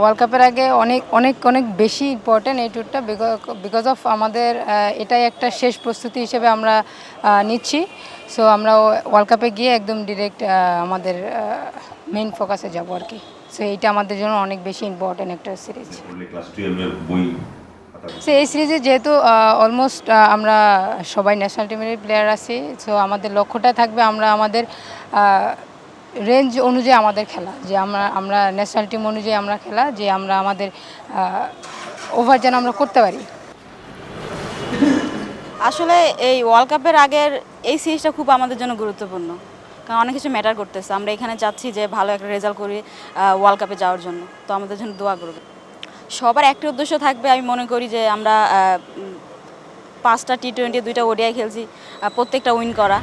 World কাপের আগে অনেক অনেক অনেক বেশি ইম্পর্ট্যান্ট এই ট্যুরটা বিকজ অফ আমাদের এটাই একটা শেষ প্রস্তুতি হিসেবে আমরা নিচ্ছি। সো আমরা ওয়ার্ল্ড কাপে গিয়ে একদম ডিরেক্ট আমাদের মেইন ফোকাসে যাব আর কি। সো এইটা আমাদের জন্য অনেক বেশি ইম্পর্ট্যান্ট একটা সিরিজ সো এই সিরিজে যেহেতু অলমোস্ট আমরা সবাই ন্যাশনাল টিমের প্লেয়ার আছি। সো আমাদের লক্ষ্যটা থাকবে আমরা আমাদের রেঞ্জ অনুযায়ী আমাদের খেলা, যে আমরা আমরা ন্যাশনাল টিম অনুযায়ী আমরা খেলা, যে আমরা আমাদের ওভার যেন আমরা করতে পারি। আসলে এই ওয়ার্ল্ড কাপের আগের এই সিরিজটা খুব আমাদের জন্য গুরুত্বপূর্ণ, কারণ অনেক কিছু ম্যাটার করতেছে। আমরা এখানে যাচ্ছি যে ভালো একটা রেজাল্ট করি ওয়ার্ল্ড কাপে যাওয়ার জন্য। তো আমাদের জন্য দোয়া করবে সবার একটা উদ্দেশ্য থাকবে, আমি মনে করি যে আমরা পাঁচটা টি টোয়েন্টি দুইটা ওডিআই খেলছি প্রত্যেকটা উইন করা।